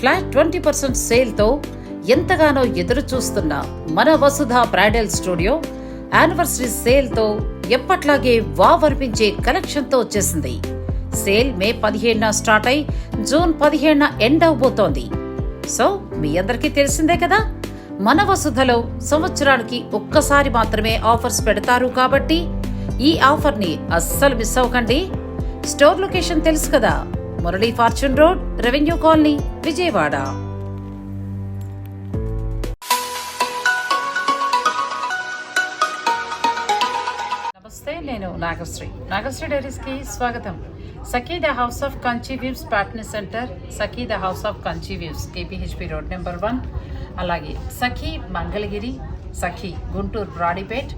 Flat twenty percent సేల్తో ఎంతగానో ఎదురు చూస్తున్న మన వసుధ బ్రైడల్ స్టూడియో యానివర్సరీ సేల్తో ఎప్పట్లాగే వావర్పించే కలెక్షన్తో వచ్చేసింది. సేల్ మే పదిహేడున స్టార్ట్ అయి జూన్ పదిహేడున ఎండ్ అవబోతోంది. సో మీ అందరికీ తెలిసిందే కదా? మన వసుధలో సంవత్సరానికి ఒక్కసారి మాత్రమే ఆఫర్స్ పెడతారు కాబట్టి ఈ ఆఫర్ని అస్సలు మిస్ అవ్వకండి. స్టోర్ లొకేషన్ తెలుసు కదా? Murali fortune road revenue colony Vijayawada. నమస్తే నేను నాగశ్రీ. నాగశ్రీ డైరీస్కి స్వాగతం. Sakhi the house of Kanchi views partner centre Sakhi the house of Kanchi views KPHB road number one. అలాగే సఖీ మంగళగిరి సఖీ గుంటూరు బ్రాడీపేట్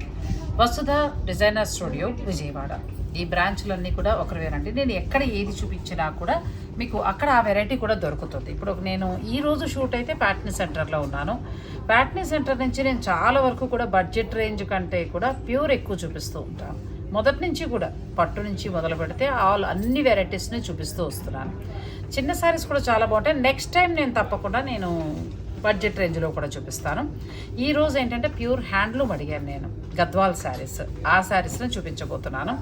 వసుధ డిజైనర్ స్టూడియో విజయవాడ. ఈ బ్రాంచ్లన్నీ కూడా ఒక వెరైటీ నేను ఎక్కడ ఏది చూపించినా కూడా మీకు అక్కడ ఆ వెరైటీ కూడా దొరుకుతుంది. ఇప్పుడు నేను ఈ రోజు షూట్ అయితే ప్యాట్నీ సెంటర్లో ఉన్నాను. ప్యాట్నీ సెంటర్ నుంచి నేను చాలా వరకు కూడా బడ్జెట్ రేంజ్ కంటే కూడా ప్యూర్ ఎక్కువ చూపిస్తూ ఉంటాను. మొదటి నుంచి కూడా పట్టు నుంచి మొదలు పెడితే ఆల్ అన్ని వెరైటీస్ని చూపిస్తూ వస్తున్నాను. చిన్న శారీస్ కూడా చాలా బాగుంటాయి. నెక్స్ట్ టైం నేను తప్పకుండా నేను బడ్జెట్ రేంజ్లో కూడా చూపిస్తాను. ఈ రోజు ఏంటంటే ప్యూర్ హ్యాండ్లూమ్ అడిగాను నేను. గద్వాల్ శారీస్. ఆ శారీస్ని చూపించబోతున్నాను.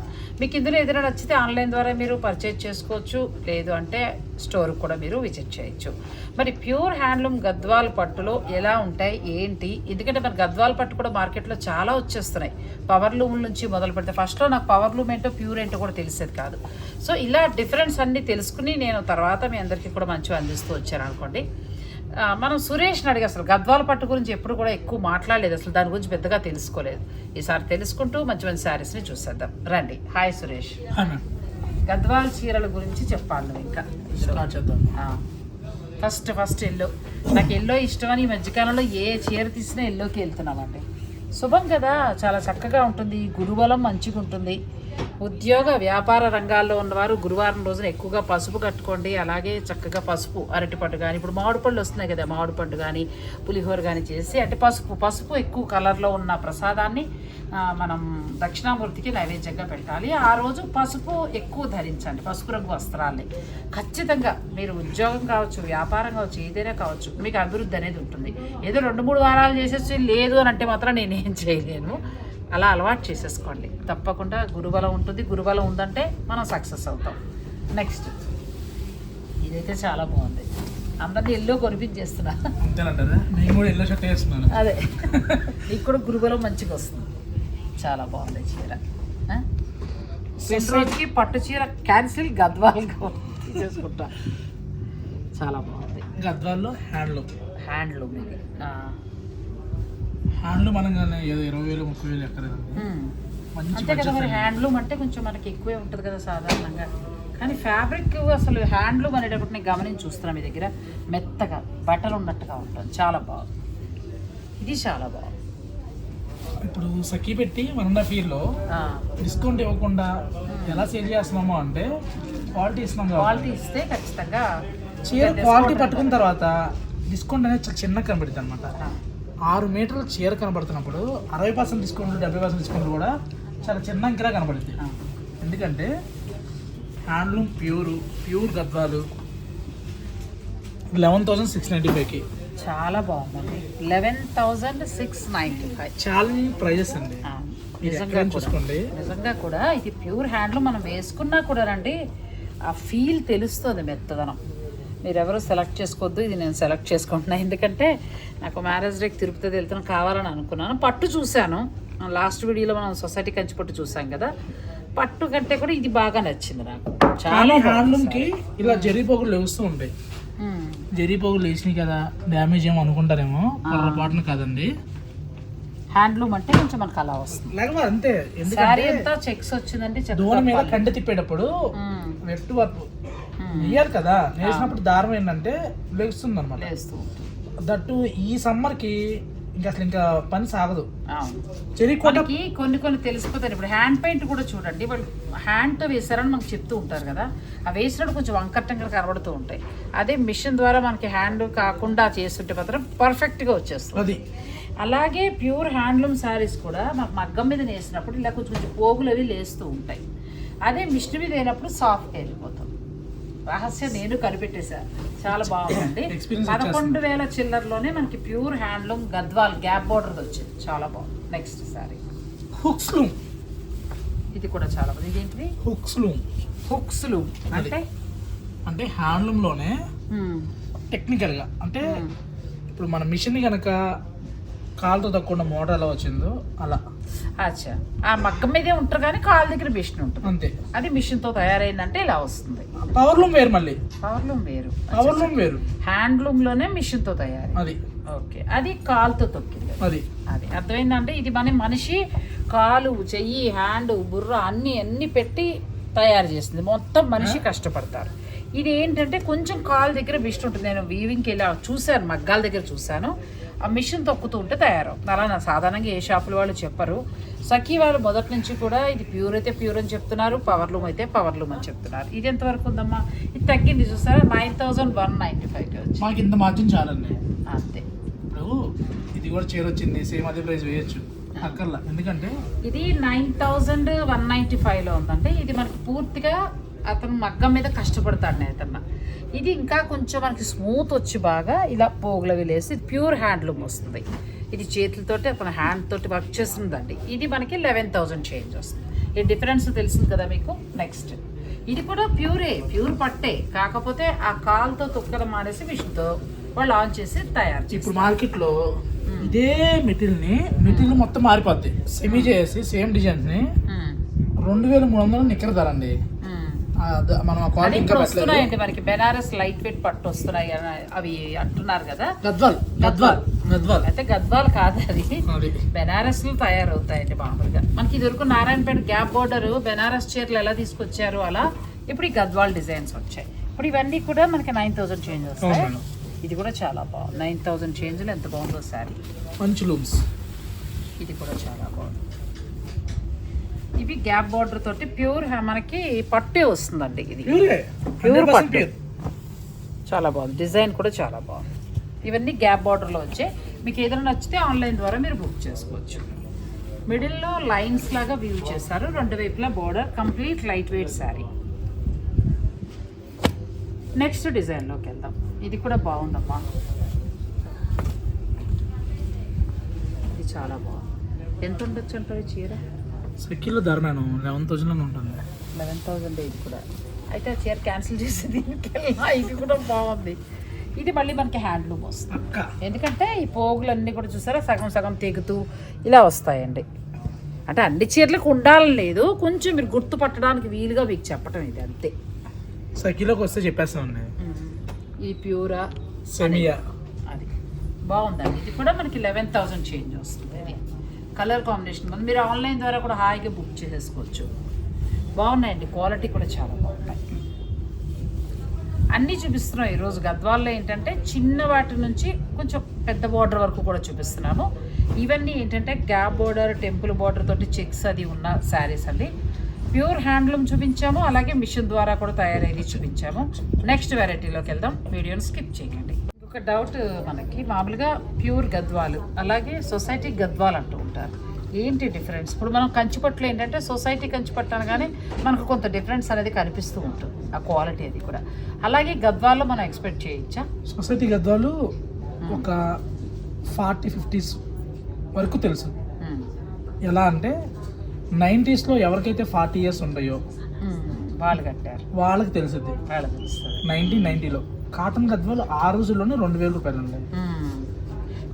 మీకు ఇందులో ఏదైనా నచ్చితే ఆన్లైన్ ద్వారా మీరు పర్చేజ్ చేసుకోవచ్చు. లేదు అంటే స్టోర్కి కూడా మీరు విజిట్ చేయొచ్చు. మరి ప్యూర్ హ్యాండ్లూమ్ గద్వాల్ పట్టులో ఎలా ఉంటాయి? ఏంటి? ఎందుకంటే మరి గద్వాల్ పట్టు కూడా మార్కెట్లో చాలా వచ్చేస్తున్నాయి. పవర్ లూమ్ నుంచి మొదలు పెడితే ఫస్ట్లో నాకు పవర్ లూమ్ ఏంటో ప్యూర్ ఏంటో కూడా తెలిసేది కాదు. సో ఇలా డిఫరెన్స్ అన్నీ తెలుసుకుని నేను తర్వాత మీ అందరికీ కూడా మంచిగా అందిస్తూ వచ్చాను అనుకోండి. మనం సురేష్ని అడిగి అసలు గద్వాల పట్టు గురించి ఎప్పుడు కూడా ఎక్కువ మాట్లాడలేదు. అసలు దాని గురించి పెద్దగా తెలుసుకోలేదు. ఈసారి తెలుసుకుంటూ మంచి మంచి శారీస్ని చూసేద్దాం. రండి. హాయ్ సురేష్. గద్వాల చీరల గురించి చెప్పాలి నువ్వు ఇంకా. First first yellow. నాకు ఎల్లో ఇష్టమని ఈ మధ్యకాలంలో ఏ చీర తీసినా ఎల్లోకి వెళ్తున్నామండి. శుభం కదా. చాలా చక్కగా ఉంటుంది. గురుబలం మంచిగా ఉంటుంది ఉద్యోగ వ్యాపార రంగాల్లో ఉన్నవారు గురువారం రోజున ఎక్కువగా పసుపు కట్టుకోండి అలాగే చక్కగా పసుపు అరటిపండు కానీ ఇప్పుడు మామిడి పళ్ళు వస్తున్నాయి కదా మామిడి పండు కానీ పులిహోర కానీ చేసి అంటే పసుపు పసుపు ఎక్కువ కలర్లో ఉన్న ప్రసాదాన్ని మనం దక్షిణామూర్తికి నైవేద్యంగా పెట్టాలి. ఆ రోజు పసుపు ఎక్కువ ధరించండి పసుపు రంగు వస్త్రాల్ని. ఖచ్చితంగా మీరు ఉద్యోగం కావచ్చు వ్యాపారం కావచ్చు ఏదైనా కావచ్చు మీకు అభివృద్ధి అనేది ఉంటుంది. ఏదో రెండు మూడు వారాలు చేసేసి లేదు అని అంటే మాత్రం నేనేం చేయలేను. అలా అలవాటు చేసేసుకోండి. తప్పకుండా గురుబలం ఉంటుంది. గురుబలం ఉందంటే మనం సక్సెస్ అవుతాం. నెక్స్ట్. ఇదైతే చాలా బాగుంది. అందరినీ ఎల్లో కొనిపించేస్తున్నా. నేను కూడా ఎల్లో షర్ట్ వేస్తున్నాను. అదే. నీకు కూడా గురుబలం మంచిగా వస్తుంది. చాలా బాగుంది చీర. రోజుకి పట్టు చీర క్యాన్సిల్ గద్వాల్ తీసేసుకుంటా. చాలా బాగుంది. గద్వాల్లో హ్యాండ్లూమ్. హ్యాండ్లూమ్ ఇది. హ్యాండ్లూమ్ అనగానే ఏదో ఇరవై వేలు ముప్పై వేలు ఎక్కలేదండి అంతే కదా మరి హ్యాండ్లూమ్ అంటే కొంచెం మనకి ఎక్కువే ఉంటుంది కదా సాధారణంగా. కానీ ఫ్యాబ్రిక్ అసలు హ్యాండ్లూమ్ అనేటప్పుడు నేను గమనించి చూస్తున్నా మీ దగ్గర. మెత్తగా బట్టలు ఉన్నట్టుగా ఉంటుంది. చాలా బాగుంది. ఇది చాలా బాగుంది. ఇప్పుడు సఖీ పెట్టి వన్ అండ్ హాఫ్ ఇయర్లో. డిస్కౌంట్ ఇవ్వకుండా ఎలా సేల్ చేస్తున్నామో అంటే క్వాలిటీ ఇస్తున్నాం క్వాలిటీ ఇస్తే ఖచ్చితంగా చీర క్వాలిటీ. పట్టుకున్న తర్వాత డిస్కౌంట్ అనేది చిన్నగా కనబడుతుంది అనమాట. ఆరు మీటర్ల చీర కనబడుతున్నప్పుడు అరవై పర్సెంట్ డిస్కౌంట్ డెబ్బై పర్సెంట్ డిస్కౌంట్ కూడా చాలా చిన్న అంకెలా కనబడుతుంది. ఎందుకంటే handloom pure pure Gadwal eleven thousand six ninety ఫైవ్కి చాలా బాగుందండి. Eleven thousand six ninety five challenging prices అండి. నిజంగా చూసుకోండి. నిజంగా కూడా ఇది ప్యూర్ హ్యాండ్లూమ్ మనం వేసుకున్నా కూడా రండి ఆ ఫీల్ తెలుస్తుంది మెత్తదనం. మీరు ఎవరు సెలెక్ట్ చేసుకోవద్దు ఇది నేను సెలెక్ట్ చేసుకుంటున్నా. ఎందుకంటే నాకు మ్యారేజ్ డేకి తిరుపతి వెళ్తాను కావాలని అనుకున్నాను. పట్టు చూశాను. లాస్ట్ వీడియోలో మనం సొసైటీ కంచి పట్టు చూసాం కదా. పట్టు కంటే కూడా ఇది బాగా నచ్చింది నాకు. చాలా హ్యాండ్లూమ్కి ఇలా జరీ పోగులు లేస్తూ ఉంటాయి. జరీ పోగులు లేచినాయి కదా డ్యామేజ్ ఏమో అనుకుంటారేమో. పొరపాటున కాదండి. హ్యాండ్లూమ్ అంటే కొంచెం మనకు అలా వస్తుంది. అంతే. ఎందుకంటే అంతా చెక్స్ వచ్చిందండి దూరం మీద కంట తిప్పేటప్పుడు వెట్టు వర్క్ వేయాలి కదా. వేసినప్పుడు దారం ఏంటంటే లెగుస్తుంది అనమాట దట్టు ఈ సమ్మర్కి ఇంకా అసలు ఇంకా పని సాగదు. అవును. చెరీ కోట మనకి కొన్ని కొన్ని తెలిసిపోతాయి. ఇప్పుడు హ్యాండ్ పెయింట్ కూడా చూడండి. వాళ్ళు హ్యాండ్తో వేసారని మనకు చెప్తూ ఉంటారు కదా. ఆ వేసినప్పుడు కొంచెం వంకరటంగా కనబడుతూ ఉంటాయి. అదే మిషన్ ద్వారా మనకి హ్యాండ్ కాకుండా చేస్తుంటే మాత్రం పర్ఫెక్ట్గా వచ్చేస్తుంది. అది. అలాగే ప్యూర్ హ్యాండ్లూమ్ శారీస్ కూడా మనకు మగ్గం మీద వేసినప్పుడు ఇలా కొంచెం కొంచెం పోగులు అవి లేస్తూ ఉంటాయి. అదే మిషన్ మీద అయినప్పుడు సాఫ్ట్గా వెళ్ళిపోతుంది రహస్యం నేను కనిపెట్టేశా. చాలా Experience పదకొండు వేల చిల్లరలోనే మనకి pure handloom Gadwal gap border వచ్చింది చాలా బాగుంది. Next saree. Hooks loom. ఇది కూడా చాలా బాగుంది. ఇదేంటిది? Hooks loom. Hooks loom. అంటే? అంటే హ్యాండ్లూమ్లోనే మ్మ్. టెక్నికల్గా అంటే. ఇప్పుడు మన మిషన్ కనుక కాలుతో తక్కువ మోటార్ ఎలా వచ్చిందో అలా. అచ్చా. ఆ మగ్గం మీదే ఉంటారు కానీ కాళ్ళ దగ్గర మిషన్ ఉంటుంది. అంతే. అది మిషన్తో తయారైందంటే ఇలా వస్తుంది. పవర్ లూమ్ వేరు మళ్ళీ. పవర్ లూమ్ వేరు. పవర్ లూమ్ వేరు. హ్యాండ్లూమ్లోనే మిషన్తో తయారు. అది. ఓకే. అది కాలుతో తొక్కింది. అది. అది అర్థమైందంటే ఇది మన మనిషి కాలు చెయ్యి హ్యాండ్ బుర్ర అన్ని అన్ని పెట్టి తయారు చేస్తుంది. మొత్తం మనిషి కష్టపడతారు. ఇది ఏంటంటే కొంచెం కాలు దగ్గర మిషన్ ఉంటుంది. నేను వీవింగ్కి వెళ్ళి చూశాను మగ్గాల దగ్గర చూశాను. ఆ మిషన్ తొక్కుతూ ఉంటే తయారవుతుంది అలా నా సాధారణంగా ఏ షాపుల వాళ్ళు చెప్పరు. సఖీ వాళ్ళు మొదటి నుంచి కూడా ఇది ప్యూర్ అయితే ప్యూర్ అని చెప్తున్నారు పవర్ లూమ్ అయితే పవర్ లూమ్ అని చెప్తున్నారు. ఇది ఎంతవరకు ఉందమ్మా? ఇది తగ్గింది చూసారా నైన్ థౌజండ్ వన్ నైంటీ ఫైవ్కి వచ్చి మాకు ఇంత మార్జిన్ చాలండి. అంతే. ఇప్పుడు ఇది కూడా చీర వచ్చింది సేమ్ అదే ప్రైస్ వేయచ్చు. అక్కర్లా. ఎందుకంటే ఇది నైన్ థౌజండ్ వన్ నైంటీ ఫైవ్లో ఉందంటే ఇది మనకి పూర్తిగా అతను మగ్గం మీద కష్టపడతాడు అతను ఇది ఇంకా కొంచెం మనకి స్మూత్ వచ్చి బాగా ఇలా పోగులు వేసి ప్యూర్ హ్యాండ్లూమ్ వస్తుంది. ఇది చేతులతోటి అతను హ్యాండ్ తోటి వర్క్ చేస్తుందండి. ఇది మనకి లెవెన్ థౌజండ్ చేంజ్ వస్తుంది. ఈ డిఫరెన్స్ తెలిసింది కదా మీకు? నెక్స్ట్ ఇది కూడా ప్యూరే ప్యూర్ పట్టే. కాకపోతే ఆ కాల్తో తొక్కడం మానేసి మిషన్తో వాళ్ళు ఆన్ చేసి తయారు ఇప్పుడు మార్కెట్లో ఇదే మెటీరియల్ని మెటీరియల్ మొత్తం మారిపోద్ది. సెమీ చేసి సేమ్ డిజైన్స్ని మ్మ్. రెండు వేల మూడు వందలు నిక్కర ధర అండి. మ్మ్. ఆ, ద- మనం వస్తున్నాయండి మనకి. బెనారస్ లైట్ వెయిట్ పట్టు వస్తున్నాయి అని అవి అంటున్నారు కదా. గద్వాల్ గద్వాల్ గద్వాల్. అయితే గద్వాల్ కాదు అది. బెనారస్లో తయారవుతాయండి మామూలుగా. మనకి ఇది వరకు నారాయణపేట గ్యాప్ బోర్డర్ బెనారస్ చీరలు ఎలా తీసుకొచ్చారు అలా ఇప్పుడు ఈ గద్వాల్ డిజైన్స్ వచ్చాయి. ఇప్పుడు ఇవన్నీ కూడా మనకి నైన్ థౌసండ్ చేంజ్ వస్తాయి. ఇది కూడా చాలా బాగుంది. నైన్ థౌసండ్ చేంజ్లో ఎంత బాగుందో సారీ మంచి లూమ్స్. ఇది కూడా చాలా బాగుంది. ఇవి గ్యాప్ బార్డర్ తోటి ప్యూర్ మనకి పట్టే వస్తుందండి ఇది. ప్యూరే? Pure 100% పట్టు. చాలా బాగుంది. డిజైన్ కూడా చాలా బాగుంది. ఇవన్నీ గ్యాప్ బార్డర్లో వచ్చాయి మీకు ఏదైనా నచ్చితే ఆన్లైన్ ద్వారా మీరు బుక్ చేసుకోవచ్చు. మిడిల్లో లైన్స్ లాగా వ్యూ చేశారు. రెండు వైపులా border. Complete light weight saree. Next డిజైన్లోకి వెళ్దాం. ఇది కూడా బాగుందమ్మా. ఇది చాలా బాగుంది. ఎంత ఉండొచ్చు అంటారు ఈ చీర? సెక్కిలో ధర మేడం లెవెన్ థౌసండ్ ఉంటుంది. లెవెన్ థౌజండ్ ఇది కూడా. అయితే ఆ చీర క్యాన్సిల్ చేసి దీనికి ఇది కూడా బాగుంది. ఇది మళ్ళీ మనకి హ్యాండ్లూమ్ వస్తుంది. ఎందుకంటే ఈ పోగులన్నీ కూడా చూసారా? సగం సగం తెగుతూ ఇలా వస్తాయండి. అంటే అన్ని చీరలకు ఉండాలని లేదు. కొంచెం మీరు గుర్తుపట్టడానికి వీలుగా మీకు చెప్పటం ఇది అంతే. సెక్కిలోకి వస్తే చెప్పేస్తామండి ఈ ప్యూరా సెమియా. అది. బాగుందండి. ఇది కూడా మనకి లెవెన్ థౌజండ్ చేంజ్ వస్తుంది. కలర్ కాంబినేషన్ ఉంది. మీరు ఆన్లైన్ ద్వారా కూడా హాయిగా బుక్ చేసేసుకోవచ్చు. బాగున్నాయండి. క్వాలిటీ కూడా చాలా బాగున్నాయి. అన్నీ చూపిస్తున్నాం ఈరోజు. గద్వాల్లో ఏంటంటే చిన్న వాటి నుంచి కొంచెం పెద్ద బార్డర్ వరకు కూడా చూపిస్తున్నాము. ఇవన్నీ ఏంటంటే గ్యాప్ బార్డర్ టెంపుల్ బార్డర్ తోటి చెక్స్ అది ఉన్న శారీస్ అండి. ప్యూర్ హ్యాండ్లూమ్ చూపించాము. అలాగే మిషన్ ద్వారా కూడా తయారయ్యేది చూపించాము. నెక్స్ట్ వెరైటీలోకి వెళ్దాం. వీడియోని స్కిప్ చేయకండి ఒక డౌట్ మనకి మామూలుగా ప్యూర్ గద్వాలు అలాగే సొసైటీ గద్వాలు ఉంటారు. ఏంటి డిఫరెన్స్? ఇప్పుడు మనం కంచిపట్లు ఏంటంటే సొసైటీ కంచిపట్టు అనగానే మనకు కొంత డిఫరెన్స్ అనేది కనిపిస్తూ ఉంటుంది ఆ క్వాలిటీ అది కూడా. అలాగే గద్వాల్లో మనం ఎక్స్పెక్ట్ చేయొచ్చా? సొసైటీ గద్వాలు ఒక ఫార్టీ ఫిఫ్టీస్ వరకు తెలుసు. ఎలా అంటే నైంటీస్లో ఎవరికైతే ఫార్టీ ఇయర్స్ ఉంటాయో. వాళ్ళు కట్టారు. వాళ్ళకి తెలుస్తుంది. నైన్టీన్ నైన్టీలో. కాటన్ గద్వాలు ఆ రోజుల్లోనే రెండు వేల రూపాయలు ఉన్నాయి.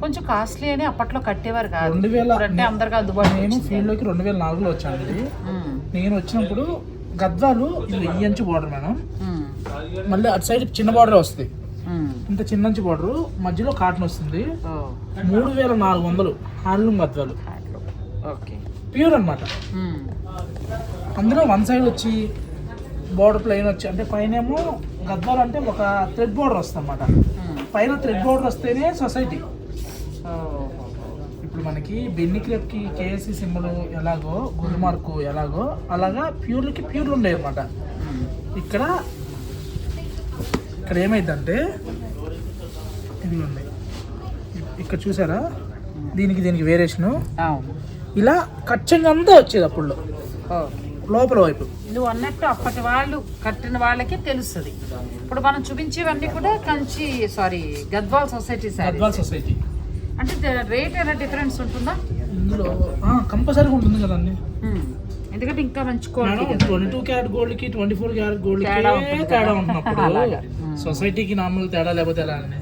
కొంచెం కాస్ట్లీ అని అప్పట్లో కట్టేవారు కాదు రెండు వేల అంటే అందరికి అందుబాటులో నేను. ఫీల్డ్లోకి రెండు వేల నాలుగులో వచ్చాను ఇది మ్మ్. నేను వచ్చినప్పుడు గద్వాలు ఇది ఈ అంచు బార్డర్ మేడం. మళ్ళీ అటు సైడ్ చిన్న బార్డర్ వస్తుంది. ఇంత చిన్న అంచు బార్డర్ మధ్యలో కాటన్ వస్తుంది మూడు వేల నాలుగు వందలు హ్యాండ్లూమ్ గద్వాలు ప్యూర్ అన్నమాట మ్మ్. అందులో వన్ సైడ్ వచ్చి బార్డర్ ప్లెయిన్ వచ్చి అంటే పైన ఏమో గద్వాలు అంటే ఒక థ్రెడ్ బార్డర్ వస్తుంది అన్నమాట. పైన థ్రెడ్ బార్డర్ వస్తేనే సొసైటీ మనకి బెన్ని క్రేప్కి కేఎస్సి సింబల్ ఎలాగో గుడ్ మార్కు ఎలాగో అలాగా ప్యూర్లకి ప్యూర్లు ఉండేవి అనమాట. ఇక్కడ ఇక్కడ ఏమైందంటే ఇది ఉంది ఇక్కడ చూసారా? దీనికి దీనికి వేరియేషను. ఇలా ఖచ్చితంగా అంతా వచ్చేది అప్పుడులో. ఓకే లోపల వైపు. నువ్వు అన్నట్టు అప్పటి వాళ్ళు కట్టిన వాళ్ళకి తెలుస్తుంది. ఇప్పుడు మనం చూపించేవన్నీ కూడా Kanchi saree Gadwal society saree Gadwal society. అంటే రేట్ ఏమైనా డిఫరెన్స్ ఉంటుందా? ఇందులో కంపల్సరీగా ఉంటుంది కదండి. ఎందుకంటే ఇంకా మంచి ట్వంటీ టూ క్యారెట్ గోల్డ్కి ట్వంటీ ఫోర్ క్యారెట్ గోల్డ్కి తేడా. ఉంటున్నప్పుడు. సొసైటీకి నార్మల్ తేడా లేకపోతే ఎలా అండి?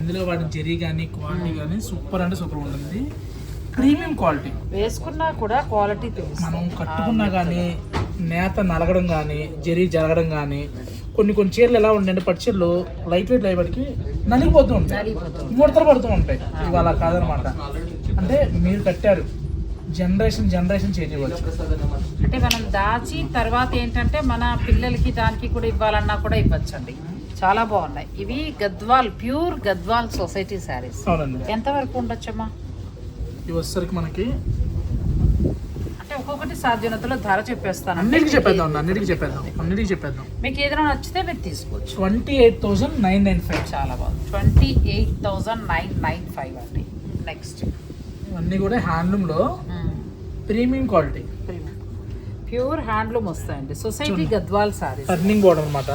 ఇందులో వాడిన జెరీ కానీ క్వాలిటీ కానీ సూపర్ అంటే సూపర్ ఉంటుంది. Premium quality. వేసుకున్నా కూడా క్వాలిటీ మనం కట్టుకున్నా కానీ నేత నలగడం కానీ జరీ జరగడం కానీ కొన్ని కొన్ని చీరలు ఎలా ఉంటాయంటే పట్టు చీరలు లైట్ వెయిట్ అయ్యేపటికి నలిగిపోతూ ఉంటాయి. ముడతలు పడుతూ ఉంటాయి. ఇవాళ కాదనమాట. అంటే మీరు కట్టారు. జనరేషన్ జనరేషన్ చేంజ్ అవ్వచ్చు అంటే మనం దాచి తర్వాత ఏంటంటే మన పిల్లలకి దానికి కూడా ఇవ్వాలన్నా కూడా ఇవ్వచ్చండి. చాలా బాగున్నాయి. ఇవి Gadwal pure Gadwal society sarees. ఎంత వరకు ఉండొచ్చమ్మా? ఇవి వచ్చేసరికి మనకి ఒక్కొక్కటి సాధ్యతలో ధర చెప్పేస్తాను. అన్నిటికీ చెప్పేద్దాం అన్నిటికీ చెప్పేద్దాం అన్నిటికీ చెప్పేద్దాం. మీకు ఏదైనా నచ్చితే మీరు తీసుకోవచ్చు. Twenty eight thousand nine nine five చాలా బాగుంది. Twenty eight thousand nine nine five అండి. నెక్స్ట్. ఇవన్నీ కూడా హ్యాండ్లూమ్లో ప్రీమియం క్వాలిటీ. ప్యూర్ హ్యాండ్లూమ్ వస్తాయండి. Society Gadwal sarees. Turning border అనమాట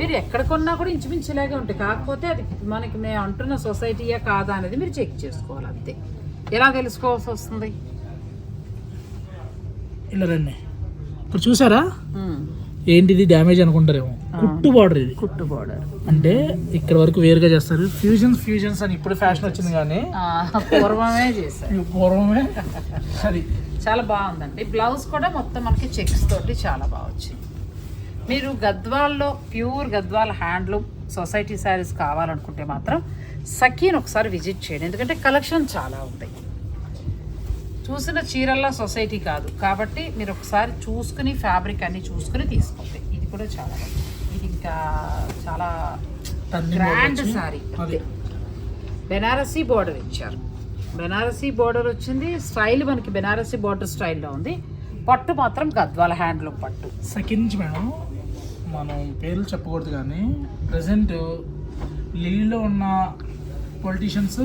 మీరు ఎక్కడ కొన్నా కూడా ఇంచుమించు ఇలాగే ఉంటాయి. కాకపోతే అది మనకి మేము అంటున్న సొసైటీయా కాదా అనేది మీరు చెక్ చేసుకోవాలి అంతే. ఎలా తెలుసుకోవాల్సి వస్తుంది? ఇలా రండి. ఇప్పుడు చూసారా? ఏంటిది? డ్యామేజ్ అనుకుంటారేమో. కుట్టు బార్డర్ ఇది. కుట్టు బోర్డర్ అంటే ఇక్కడ వరకు వేరుగా చేస్తారు. ఫ్యూజన్స్ ఫ్యూజన్స్ అని ఇప్పుడు ఫ్యాషన్ వచ్చింది కానీ పూర్వమే చేశారు. పూర్వమే. అది చాలా బాగుందండి. బ్లౌజ్ కూడా మొత్తం మనకి చెక్స్ తోటి చాలా బాగా వచ్చింది. మీరు గద్వాల్లో pure Gadwal handloom society sarees కావాలనుకుంటే మాత్రం సఖీన్ ఒకసారి విజిట్ చేయండి. ఎందుకంటే కలెక్షన్ చాలా ఉంది చూసిన చీరల్లా సొసైటీ కాదు. కాబట్టి మీరు ఒకసారి చూసుకుని ఫ్యాబ్రిక్ అన్ని చూసుకుని తీసుకోండి. ఇది కూడా చాలా ఇది ఇంకా చాలా గ్రాండ్ సారీ. అది. బెనారసీ బోర్డర్ ఇచ్చారు. బెనారసీ బోర్డర్ వచ్చింది. స్టైల్ మనకి బెనారసీ బోర్డర్ స్టైల్లో ఉంది. పట్టు మాత్రం గద్వాల హ్యాండ్లూమ్ పట్టు. సెకండ్ మేడం మనం పేర్లు చెప్పకూడదు కానీ ప్రజెంట్ ఢిల్లీలో ఉన్న పొలిటీషియన్స్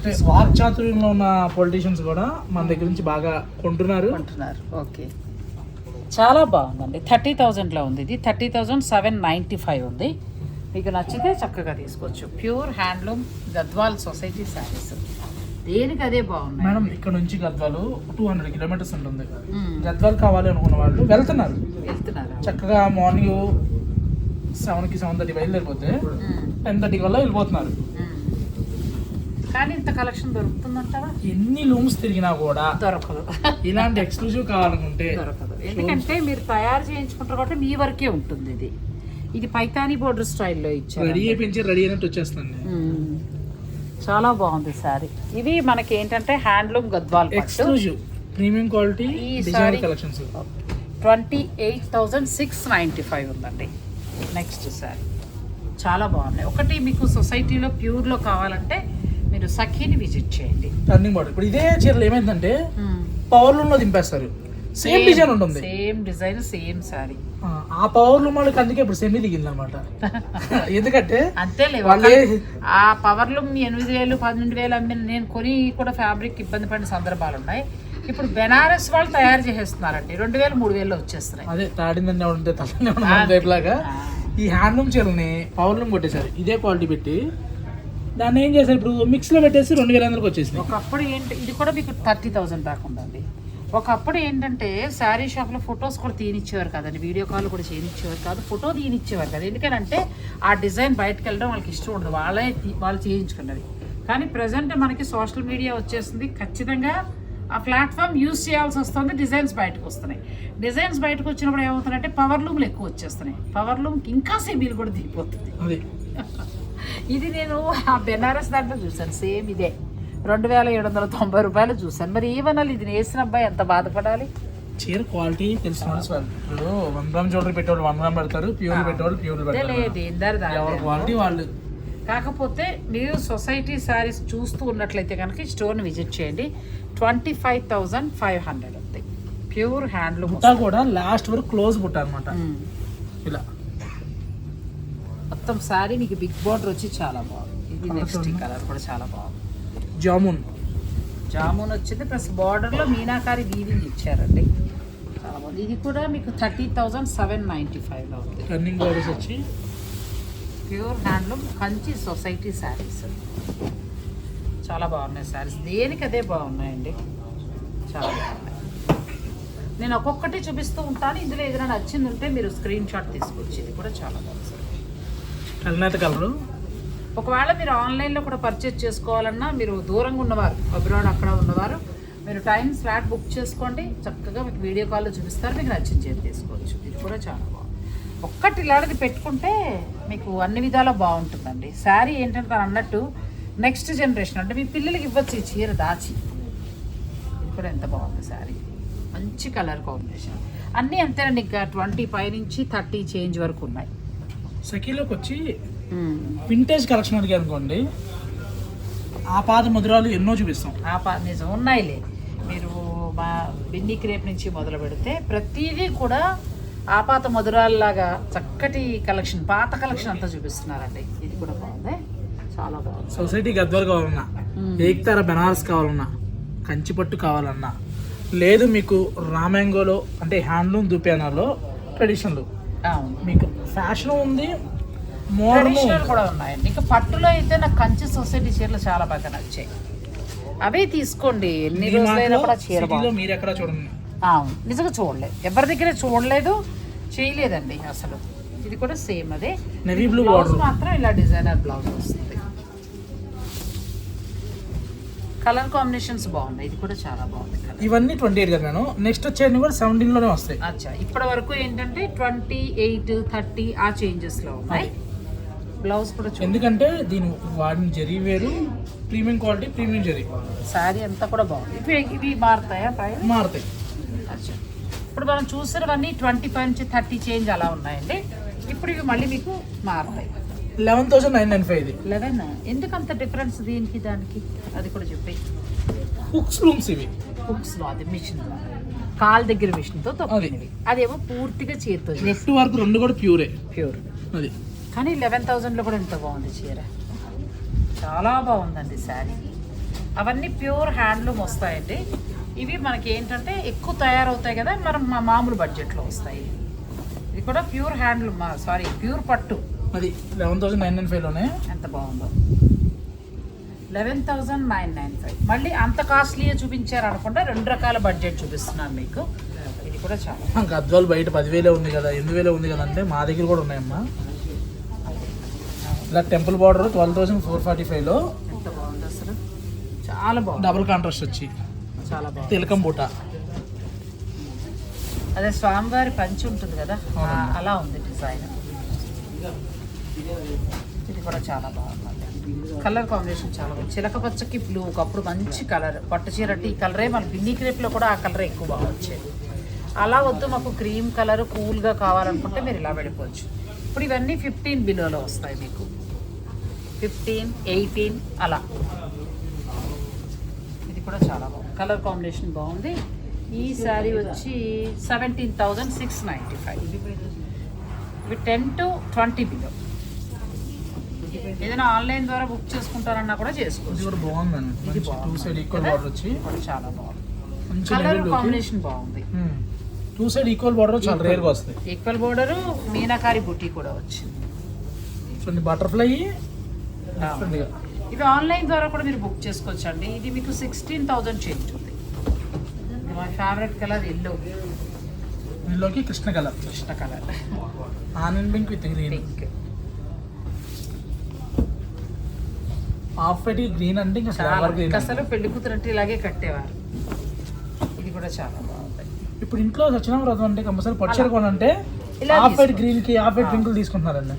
అంటే వాక్చాతుర్యంలో ఉన్న పొలిటీషియన్స్ కూడా మన దగ్గర నుంచి బాగా కొంటున్నారు. అంటున్నారు ఓకే. చాలా బాగుందండి. థర్టీ థౌజండ్లో ఉంది ఇది. Thirty thousand seven ninety five ఉంది. మీకు నచ్చితే చక్కగా తీసుకోవచ్చు. Pure handloom Gadwal society sarees. దేనికి అదే బాగున్నాయి? మేడం ఇక్కడ నుంచి గద్వాలు టూ హండ్రెడ్ కిలోమీటర్స్ ఉంటుంది. గద్వాలు కావాలి అనుకున్న వాళ్ళు వెళ్తున్నారు. వెళ్తున్నారా చక్కగా మార్నింగ్ సెవెన్కి సెవెన్ థర్టీ బయలుదేరిపోతే. టెన్ థర్టీ వల్ల వెళ్ళిపోతున్నారు. కానీ ఇంత కలెక్షన్ దొరుకుతుందంటారా ఎన్ని లూమ్స్ తిరిగినా కూడా దొరకదు. ఇలాంటి ఎక్స్క్లూజివ్ కావాలనుకుంటే దొరకదు. ఎందుకంటే మీరు తయారు చేయించుకుంటారు కాబట్టి మీ వరకే ఉంటుంది ఇది. ఇది పైతానీ బోర్డర్ స్టైల్లో ఇచ్చారు. రెడీ అయిపోయించి రెడీ అయినట్టు వచ్చేస్తుంది. చాలా బాగుంది సారీ. ఇవి మనకి ఏంటంటే handloom Gadwal exclusive premium quality saree- collections twenty eight thousand six ninety five ఉందండి. Next saree. చాలా బాగున్నాయి. ఒకటి మీకు సొసైటీలో ప్యూర్లో కావాలంటే మీరు సఖీని విజిట్ చేయండి. టర్నింగ్ బార్డర్ ఇప్పుడు ఇదే చీరలు ఏమైందంటే పవర్ లూమ్లో దింపేస్తారు సేమ్ డిజైన్ ఉంటుంది. సేమ్ డిజైన్ సేమ్ సారీ ఆ, పవర్ లూమ్ వాళ్ళకి అందుకే ఇప్పుడు సెమీ దిగింది అనమాట ఎందుకంటే అంతేలే ఆ పవర్లు ఎనిమిది వేలు పన్నెండు వేలు అమ్మిన నేను కొని కూడా ఫ్యాబ్రిక్ ఇబ్బంది పడిన సందర్భాలు ఉన్నాయి. ఇప్పుడు బెనారస్ వాళ్ళు తయారు చేసేస్తున్నారండి. రెండు వేలు మూడు వేలు వచ్చేస్తున్నాయి. అదే తాడిందని ఉంటే తలని రేపులాగా ఈ హ్యాండ్లూమ్ చీరల్ని పవర్ లూమ్ కొట్టేశారు. ఇదే క్వాలిటీ పెట్టి దాన్ని ఏం చేశారు? ఇప్పుడు మిక్స్లో పెట్టేసి రెండు వేల వందలకు వచ్చేసింది ఒకప్పుడు ఏంటి ఇది కూడా మీకు థర్టీ థౌజండ్ దాకా ఉందండి. ఒకప్పుడు ఏంటంటే శారీ షాప్లో ఫొటోస్ కూడా తీనిచ్చేవారు కదండి. వీడియో కాల్ కూడా చేయనిచ్చేవారు కాదు ఫోటో తీనిచ్చేవారు కదా. ఎందుకంటే ఆ డిజైన్ బయటకు వెళ్ళడం వాళ్ళకి ఇష్టం ఉండదు. వాళ్ళే వాళ్ళు చేయించుకున్నది. కానీ ప్రజెంట్ మనకి సోషల్ మీడియా వచ్చేసింది. ఖచ్చితంగా ఆ ప్లాట్ఫామ్ యూస్ చేయాల్సి వస్తుంది. డిజైన్స్ బయటకు వస్తున్నాయి. డిజైన్స్ బయటకు వచ్చినప్పుడు ఏమవుతుందంటే పవర్ లూమ్లు ఎక్కువ వచ్చేస్తున్నాయి. పవర్ లూమ్కి ఇంకా సెమీలు కూడా దిగిపోతుంది అది. ఇది నేను ఆ బెనారస్ దాంట్లో చూసాను సేమ్ ఇదే. రెండు వేల ఏడు వందల తొంభై రూపాయలు చూసాను మరి ఏమనాలి ఇది వేసిన అబ్బాయి ఎంత బాధపడాలి? చీర క్వాలిటీ తెలిసిన ఇప్పుడు వన్ గ్రామ్ జ్యువెలరీ పెట్టేవాళ్ళు వన్ గ్రామ్ పెడతారు ప్యూర్ పెట్టేవాళ్ళు ప్యూర్ పెడతారు. ఎవరి క్వాలిటీ వాళ్ళు. కాకపోతే మీరు సొసైటీ శారీస్ చూస్తూ ఉన్నట్లయితే కనుక ఈ స్టోర్ని విజిట్ చేయండి. Twenty five thousand five hundred ఉంది ప్యూర్ హ్యాండ్లూమ్ బుట్ట కూడా లాస్ట్ వరకు క్లోజ్ బుట్ట అనమాట ఇలా. మొత్తం శారీ మీకు బిగ్ బార్డర్ వచ్చి చాలా బాగుంది. ఇది నెక్స్ట్ కలర్ కూడా చాలా బాగుంది. జామున్. జామున్ వచ్చింది ప్లస్ బార్డర్లో మీనాకారి వీవింగ్ ఇచ్చారండి. చాలా బాగుంది. ఇది కూడా మీకు థర్టీ థౌజండ్ సెవెన్ నైంటీ ఫైవ్లో ఉంది. రన్నింగ్ బాడీస్ వచ్చి. Pure handloom Kanchi society sarees. చాలా బాగున్నాయి శారీస్. దేనికి అదే బాగున్నాయండి? చాలా బాగున్నాయి. నేను ఒక్కొక్కటి చూపిస్తూ ఉంటాను. ఇందులో ఏదైనా నచ్చింది ఉంటే మీరు స్క్రీన్ షాట్ తీసుకొచ్చి ఇది కూడా చాలా బాగుంది. కల్నేత కలరు. ఒకవేళ మీరు ఆన్లైన్లో కూడా పర్చేజ్ చేసుకోవాలన్నా మీరు దూరంగా ఉన్నవారు అబ్రాడ్ అక్కడ ఉన్నవారు మీరు టైం స్లాట్ బుక్ చేసుకోండి. చక్కగా మీకు వీడియో కాల్లో చూపిస్తారు. మీకు నచ్చిన చేతి తీసుకోవచ్చు. ఇది కూడా చాలా బాగుంది. ఒక్కటి ఇలాంటిది పెట్టుకుంటే మీకు అన్ని విధాలా బాగుంటుందండి. శారీ ఏంటంటే తను అన్నట్టు నెక్స్ట్ జనరేషన్ అంటే మీ పిల్లలకి ఇవ్వచ్చు ఈ చీర దాచి. ఇది కూడా ఎంత బాగుంది శారీ. మంచి కలర్ కాంబినేషన్. అన్నీ అంతేనండి. ఇంకా ట్వంటీ ఫైవ్ నుంచి థర్టీ చేంజ్ వరకు ఉన్నాయి. సఖీలోకి వచ్చి వింటేజ్ కలెక్షన్ అడిగి అనుకోండి ఆ పాత మధురాలు ఎన్నో చూపిస్తాం. ఆ పా నిజం ఉన్నాయిలే. మీరు మా బిన్ని క్రేప్ నుంచి మొదలు పెడితే ప్రతిదీ కూడా ఆపాత మధురాల్లాగా చక్కటి కలెక్షన్ పాత కలెక్షన్ అంతా చూపిస్తున్నారండి. ఇది కూడా బాగుంది. చాలా బాగుంది. సొసైటీ గద్వాలు కావాలన్నా. ఏక్తార బెనారస్ కావాలన్నా కంచిపట్టు కావాలన్నా లేదు మీకు రామాంగోలో అంటే హ్యాండ్లూమ్ దుప్యానాలో ట్రెడిషనల్ మీకు ఫ్యాషన్ ఉంది ట్రెడిషనల్ కూడా ఉన్నాయండి ఇంకా పట్టులో అయితే నాకు కంచి సొసైటీ చీరలు చాలా బాగా నచ్చాయి. అవే తీసుకోండి. ఎన్ని రోజులైనా కూడా చీర మీరు ఎక్కడ చూడండి. నిజంగా చూడలేదు. ఎవరి దగ్గర చూడలేదు చేయలేదండి అసలు. ఇది కూడా సేమ్ అదే. బ్లూ బ్లౌజ్ మాత్రం ఇలా డిజైనర్ బ్లౌజ్ వస్తుంది. కలర్ కాంబినేషన్స్ బాగున్నాయి. ఇది కూడా చాలా బాగుంది ఇవన్నీ ట్వంటీ ఎయిట్ కదా మేడం? నెక్స్ట్ వచ్చేది కూడా సెవెంటీన్లోనే వస్తాయి. అచ్చా. ఇప్పటి వరకు ఏంటంటే ట్వంటీ ఎయిట్ థర్టీ ఆ చేంజెస్లో ఉన్నాయి. బ్లౌజ్ కూడా ఎందుకంటే దీని వాడిన జరీ వేరు premium quality premium zari. Saree అంతా కూడా బాగుంది. ఇవి ఇవి మారుతాయా ప్రైస్ మారుతాయి. అచ్చా. ఇప్పుడు మనం చూసినవన్నీ ట్వంటీ ఫైవ్ నుంచి థర్టీ చేంజ్ అలా ఉన్నాయండి. ఇప్పుడు ఇవి మళ్ళీ మీకు మారుతాయి. Eleven thousand nine nine five ఇది. లెవెన్? ఎందుకు అంత డిఫరెన్స్ దీనికి దానికి? అది కూడా చెప్పి హుక్స్ రూమ్స్ ఇవి. హుక్స్లో అది మిషన్ కాల్ దగ్గర మిషన్తో తొక్కినవి అదేమో పూర్తిగా చేతితో నెట్ వర్క్ రెండు కూడా ప్యూరే ప్యూర్ అది. కానీ లెవెన్ థౌజండ్లో కూడా ఎంత బాగుంది చీర? చాలా బాగుందండి శారీ. అవన్నీ ప్యూర్ హ్యాండ్లూమ్ వస్తాయండి. ఇవి మనకి ఏంటంటే ఎక్కువ తయారవుతాయి కదా మనం మా మామూలు బడ్జెట్లో వస్తాయి. ఇది కూడా ప్యూర్ హ్యాండ్లూమ్ సారీ ప్యూర్ పట్టు. అది లెవెన్ థౌసండ్ నైన్ నైన్ ఫైవ్లోనే ఎంత బాగుందో. Eleven thousand nine nine five మళ్ళీ అంత కాస్ట్లీయే చూపించారు అనుకుంటే రెండు రకాల బడ్జెట్ చూపిస్తున్నాను మీకు. ఇది కూడా చాలా. గద్వాలు బయట పదివేలే ఉంది కదా ఎనిమిది వేలే ఉంది కదా అంటే మా దగ్గర కూడా ఉన్నాయమ్మా. ఇలా temple border twelve thousand four forty ఫైవ్లో ఎంత బాగుంది అసలు. చాలా బాగుంది. డబుల్ కాంట్రాస్ట్ వచ్చి. చాలా బాగుంది. తిలకం బూట. అదే స్వామివారి పంచి ఉంటుంది కదా. అలా ఉంది డిజైన్. ఇది కూడా చాలా బాగుంది కలర్ కాంబినేషన్ చాలా బాగుంది. చిలక పచ్చకి బ్లూ ఒకప్పుడు మంచి కలర్ పట్టు చీర అంటే ఈ కలరే మన బిన్నీ క్రేప్లో కూడా ఆ కలరే ఎక్కువ బాగా వచ్చేది. అలా వద్దు మాకు క్రీమ్ కలర్ కూల్గా కావాలనుకుంటే మీరు ఇలా వెళ్ళిపోవచ్చు. ఇప్పుడు ఇవన్నీ ఫిఫ్టీన్ బిలోలో వస్తాయి మీకు. ఫిఫ్టీన్ ఎయిటీన్ అలా. ఇది కూడా చాలా బాగుంది. కలర్ కాంబినేషన్ బాగుంది. ఈ శారీ వచ్చి seventeen thousand six ninety five ఇవి టెన్ టు ట్వంటీ బిలో ఏదైనా ఆన్లైన్ ద్వారా బుక్ చేసుకుంటారన్నా కూడా ఇది చేసుకోవచ్చు ఇది మంచి టూ బాగుంది. Side equal? బార్డర్ వచ్చి ఇది చాలా బాగుంది. కలర్ కాంబినేషన్ బాగుంది. టూ సైడ్ ఈక్వల్ బార్డర్ చాలా రేర్గా వస్తాయి. ఈక్వల్ బోర్డరు మీనాకారి బుట్టి కూడా వచ్చింది. చూడండి బటర్ఫ్లై ఇవి ఆన్లైన్ ద్వారా కూడా మీరు బుక్ చేసుకోవచ్చు అండి ఇది మీకు సిక్స్టీన్ థౌజండ్ చేంజ్ ఉంది. ఇది మా ఫేవరెట్ కలర్ ఎల్లో దీనిలోకి Krishna colour. Krishna colour. Anand pink with green pink half white green అంటే ఇంకా చాలా అసలు పెళ్ళి కూతురంటే ఇలాగే కట్టేవారు. ఇది కూడా చాలా బాగుంది. ఇప్పుడు ఇంట్లో సత్యనారాయణ వ్రతం అంటే కంపల్సరీ పచ్చడి కొనంటే హాఫ్ వైట్. గ్రీన్కి హాఫ్ వైట్. పింకులు తీసుకుంటున్నారండి.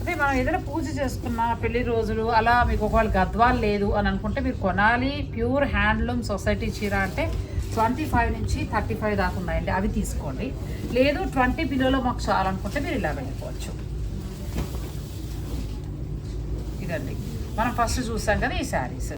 అదే మనం ఏదైనా పూజ చేసుకున్నా పెళ్ళి రోజులు అలా మీకు ఒకవేళ గద్వాలు లేదు అని అనుకుంటే మీరు కొనాలి. ప్యూర్ హ్యాండ్లూమ్ సొసైటీ చీర అంటే ట్వంటీ ఫైవ్ నుంచి థర్టీ ఫైవ్ దాకా ఉన్నాయండి. అవి తీసుకోండి. లేదు ట్వంటీ బిలోలో మాకు చాలనుకుంటే మీరు ఇలా వెళ్ళిపోవచ్చు. ఇదండి. మనం ఫస్ట్ చూసాం కదా ఈ శారీస్